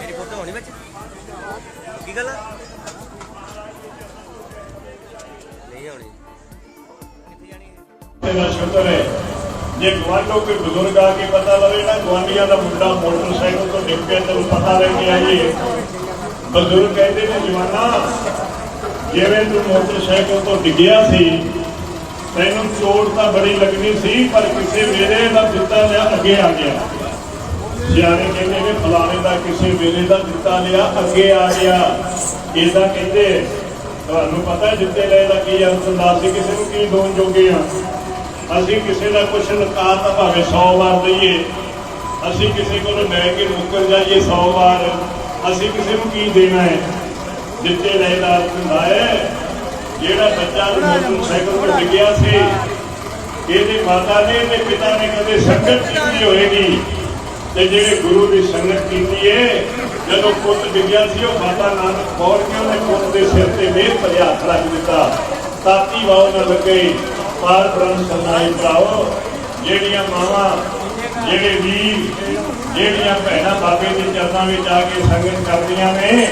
ਮੇਰੀ ਫੋਟੋ ਹੋਣੀ ਵਿੱਚ? ਕੀ ਗੱਲ? ਨਹੀਂ ਆਉਣੀ। ਕਿੱਥੇ ਜਾਣੀ ਹੈ? ਤੇਰਾ ਸ਼ੁਕਰ ਹੈ। ਜੇ ਗਵਾਂਢੋਂ ਕੋਈ ਬਜ਼ੁਰਗ ਆ ਕੇ ਪਤਾ ਲਵੇ ਨਾ ਗਵਾਂਢੀਆਂ ਦਾ ਮੁੰਡਾ ਮੋਟਰਸਾਈਕਲ ਤੋਂ ਡਿੱਗ ਪਿਆ ਤੈਨੂੰ ਪਤਾ ਲੱਗ ਗਿਆ ਜੀ। ਬਜ਼ੁਰਗ ਕਹਿੰਦੇ ਨੇ ਜਵਾਨਾ ਜਿਵੇਂ ਤੂੰ ਮੋਟਰਸਾਈਕਲ ਤੋਂ ਡਿੱਗਿਆ ਸੀ, ਤੈਨੂੰ ਚੋਟ ਤਾਂ ਬੜੀ ਲੱਗਣੀ ਸੀ, ਪਰ ਕਿਸੇ ਵੇਲੇ ਦਾ ਦਿੱਤਾ ਲਿਆ, ਅੱਗੇ ਆ ਗਿਆ। ਸਿਆਣੇ ਕਹਿੰਦੇ ਨੇ, ਫਲਾਣੇ ਦਾ ਕਿਸੇ ਵੇਲੇ ਦਾ ਦਿੱਤਾ ਲਿਆ, ਅੱਗੇ ਆ ਗਿਆ। ਇਹਦਾ ਕਹਿੰਦੇ, ਤੁਹਾਨੂੰ ਪਤਾ ਜਿੱਤੇ ਲਏ ਦਾ ਕੀ ਅਰਥ ਹੁੰਦਾ? ਸੀ ਕਿਸੇ ਨੂੰ ਕੀ ਦੋਨ ਜੋਗੇ ਆ ਅਸੀਂ ਕਿਸੇ ਦਾ ਕੁਛ ਲਕਾ ਤਾਂ ਭਾਵੇਂ 100 ਵਾਰ ਦਈਏ। ਅਸੀਂ ਕਿਸੇ ਕੋਲੋਂ ਲੈ ਕੇ ਮੁੱਕਰ ਜਾਈਏ 100 ਵਾਰ। ਅਸੀਂ ਕਿਸੇ ਨੂੰ ਕੀ ਦੇਣਾ ਹੈ? ਜਿੱਤੇ ਲਏ ਦਾ ਹੁੰਦਾ ਹੈ, ਜਿਹੜਾ ਬੱਚਾ ਮੋਟਰਸਾਈਕਲ ਤੋਂ ਡਿੱਗਿਆ ਸੀ, ਇਹਦੇ ਮਾਤਾ ਨੇ ਤੇ ਪਿਤਾ ਨੇ ਕਦੇ ਸੰਗਤ ਕੀਤੀ ਹੋਏਗੀ। ਤੇ ਜਿਹੜੇ ਗੁਰੂ ਦੀ ਸੰਗਤ ਕੀਤੀ ਏ, ਜਦੋਂ ਪੁੱਤ ਡਿੱਗਿਆ ਸੀ, ਉਹ ਮਾਤਾ ਨਾਨਕ ਕੌਰ ਕੇ ਉਹਨੇ ਪੁੱਤ ਦੇ ਸਿਰ ਤੇ ਮੇਰ ਭਰਿਆ ਹੱਥ ਰੱਖ ਦਿੱਤਾ। ਤਾਤੀ ਵਾਉ ਨਾ ਲੱਗੇ। ਪਾਰ ਬ੍ਰਹਮ ਸਰਨਾਈ ਭਰਾਓ ਜਿਹੜੀਆਂ ਮਾਵਾਂ, ਜਿਹੜੇ ਵੀਰ, ਜਿਹੜੀਆਂ ਭੈਣਾਂ ਬਾਬੇ ਦੇ ਚਰਨਾਂ ਵਿੱਚ ਆ ਕੇ ਸੰਗਤ ਕਰਦੀਆਂ ਨੇ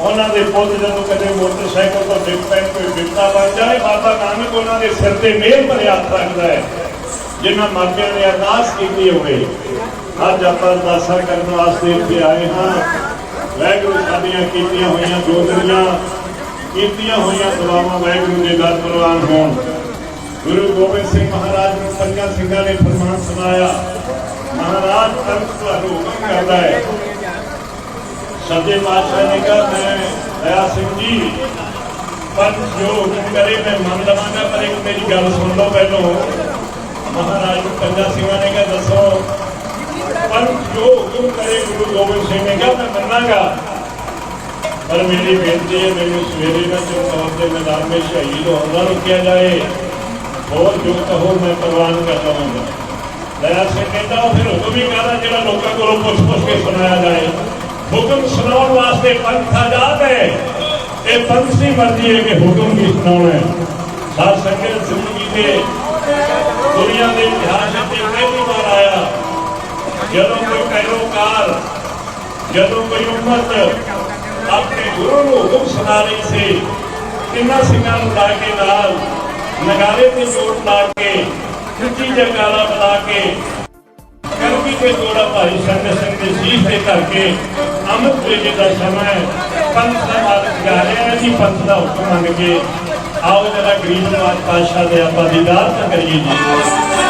ਉਹਨਾਂ ਦੇ ਪੁੱਤ ਜਦੋਂ ਕਦੇ ਮੋਟਰਸਾਈਕਲ ਤੋਂ ਡਿੱਗ ਪੈਣ, ਕੋਈ ਬਿਪਤਾ ਬਣ ਜਾਏ ਬਾਬਾ ਨਾਨਕ ਉਹਨਾਂ ਦੇ ਸਿਰ ਤੇ ਮਿਹਰ ਭਰਿਆ ਹੱਥ ਰੱਖਦਾ ਹੈ, ਜਿਨ੍ਹਾਂ ਮਾਪਿਆਂ ਨੇ ਅਰਦਾਸ ਕੀਤੀ ਹੋਵੇ। ਅੱਜ ਆਪਾਂ ਅਰਦਾਸਾਂ ਕਰਨ ਵਾਸਤੇ ਇੱਥੇ ਆਏ ਹਾਂ। ਵਾਹਿਗੁਰੂ ਸਾਡੀਆਂ ਕੀਤੀਆਂ ਹੋਈਆਂ ਜੋਦਰੀਆਂ ਕੀਤੀਆਂ ਹੋਈਆਂ ਦੁਆਵਾਂ ਵਾਹਿਗੁਰੂ ਦੇ ਦਰ ਪ੍ਰਵਾਨ ਹੋਣ। ਗੁਰੂ ਗੋਬਿੰਦ ਸਿੰਘ ਮਹਾਰਾਜ ਨੂੰ ਪੰਜਾਂ ਸਿੰਘਾਂ ਨੇ ਫਰਮਾਨ ਸੁਣਾਇਆ, ਮਹਾਰਾਜ ਤਖਤ ਤੁਹਾਨੂੰ ਹੁਕਮ ਕਰਦਾ ਹੈ। ਸੱਚੇ ਪਾਤਸ਼ਾਹ ਨੇ ਕਿਹਾ, ਮੈਂ ਦਇਆ ਸਿੰਘ ਜੀ, ਪਰ ਜੋ ਹੁਕਮ ਕਰੇ, ਮੈਂ ਮੰਨ ਲਵਾਂਗਾ, ਪਰ ਇੱਕ ਮੇਰੀ ਗੱਲ ਸੁਣ ਲਓ ਪਹਿਲੋਂ। ਮਹਾਰਾਜ ਨੂੰ ਸਿੰਘਾਂ ਨੇ ਕਿਹਾ, ਦੱਸੋ। ਪਰ ਜੋ ਹੁਕਮ ਕਰੇ, ਗੁਰੂ ਗੋਬਿੰਦ ਸਿੰਘ ਨੇ ਕਿਹਾ, ਮੈਂ ਮੰਨਾਂਗਾ। ਪਰ ਮੇਰੀ ਬੇਨਤੀ ਹੈ, ਮੈਨੂੰ ਸਵੇਰੇ ਨਾ ਤੌਰ ਦੇ ਮੈਦਾਨ ਵਿੱਚ ਸ਼ਹੀਦ ਹੋਣ ਦਾ ਰੁਕਿਆ ਜਾਏ, ਹੋਰ ਜੋ ਕਹੋ ਮੈਂ ਪ੍ਰਵਾਨ ਕਰ ਲਵਾਂਗਾ। ਦਇਆ ਸਿੰਘ ਕਹਿੰਦਾ, ਉਹ ਫਿਰ ਹੁਕਮ ਹੀ ਕਰਦਾ ਜਿਹੜਾ ਲੋਕਾਂ ਕੋਲੋਂ ਪੁੱਛ ਪੁੱਛ ਕੇ ਸੁਣਾਇਆ ਜਾਏ? ਹੁਕਮ ਸੁਣਾਉਣ ਵਾਸਤੇ ਪੰਥ ਆਜ਼ਾਦ ਹੈ ਇਹ ਪੰਥ ਦੀ ਮਰਜ਼ੀ ਹੈ ਕਿ ਹੁਕਮ ਵੀ ਸੁਣਾਉਣਾ ਹੈ ਸਾਧ ਸੰਗਤ ਜ਼ਿੰਦਗੀ ਦੇ ਦੁਨੀਆ ਦੇ ਇਤਿਹਾਸ ਵਿੱਚ ਪਹਿਲੀ ਵਾਰ ਆਇਆ ਜਦੋਂ ਕੋਈ ਪੈਰੋਕਾਰ ਜਦੋਂ ਕੋਈ ਉਮਤ ਆਪਣੇ ਗੁਰੂ ਨੂੰ ਹੁਕਮ ਸੁਣਾ ਰਹੀ ਸੀ ਕਿੰਨਾ ਸਿੰਘਾਂ ਨੂੰ ਲਾ ਕੇ ਨਾਲ ਨਗਾਰੇ ਤੇ ਜੋੜ ਲਾ ਕੇ ਉੱਚੀ ਜਗਾਲਾ ਬੁਲਾ ਕੇ ਕਰਮੀ ਤੇ ਜੋੜਾ ਭਾਈ ਸੰਗਤ ਸਿੰਘ ਦੇ ਸੀਸ ਤੇ ਧਰ ਕੇ ਅੰਮ੍ਰਿਤ ਵੇਲੇ ਦਾ ਸਮਾਂ ਹੈ। ਪੰਥ ਦਾ ਮਾਲਕ ਜਾ ਰਿਹਾ ਹੈ ਜੀ, ਪੰਥ ਦਾ ਹੁਕਮ ਮੰਨ ਕੇ ਆਓ ਜਰਾ ਗਰੀਬ ਨਵਾਜ ਪਾਤਸ਼ਾਹ ਦੇ ਆਪਾਂ ਦੀਦਾਰ ਤਾਂ ਕਰੀਏ ਜੀ